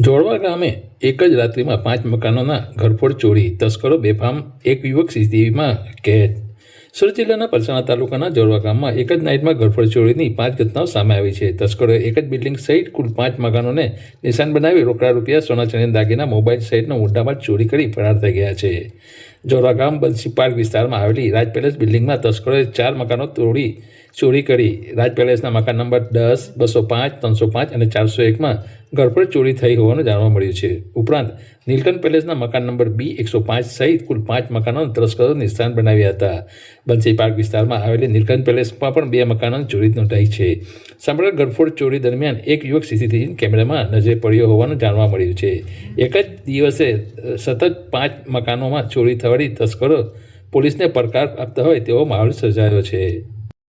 જોડવા ગામે એક જ રાત્રિમાં પાંચ મકાનોના ઘરફોડ ચોરી, તસ્કરો, બેફામ, એક યુવક સીસીટીવીમાં કેદ. સુરત જિલ્લાના પલસાણા તાલુકાના જોડવા ગામમાં એક જ નાઇટમાં ઘરફોડ ચોરીની પાંચ ઘટનાઓ સામે આવી છે. તસ્કરોએ એક જ બિલ્ડિંગ સહિત કુલ પાંચ મકાનોને નિશાન બનાવી રોકડા રૂપિયા સોના ચણી દાગીના મોબાઈલ સહિતનો મુદ્દામાલ ચોરી કરી ફરાર થઈ ગયા છે. જોડવા ગામ બંસી પાર્ક વિસ્તારમાં આવેલી રાજ પેલેસ બિલ્ડિંગમાં તસ્કરોએ ચાર મકાનો તોડી, ચોરી કરી. રાજ પેલેસના મકાન નંબર દસ, બસો પાંચ, ત્રણસો પાંચ અને ચારસો એકમાં ઘરફોડ ચોરી થઈ હોવાનું જાણવા મળ્યું છે. ઉપરાંત, નીલકંઠ પેલેસના મકાન નંબર બી, એકસો પાંચ સહિત કુલ પાંચ મકાનો તસ્કરો નિશાન બનાવ્યા હતા. બંસી પાર્ક વિસ્તારમાં આવેલી નીલકંઠ પેલેસમાં પણ બે મકાનો ચોરી નોંધાઈ છે. સમગ્ર ગરફોડ ચોરી દરમિયાન એક યુવક સીસીટીવી કેમેરામાં નજરે પડ્યો હોવાનું જાણવા મળ્યું છે. એક જ દિવસે સતત પાંચ મકાનોમાં ચોરી થવાથી તસ્કરો પોલીસને પડકાર આપતા હોય તેવો માહોલ સર્જાયો છે.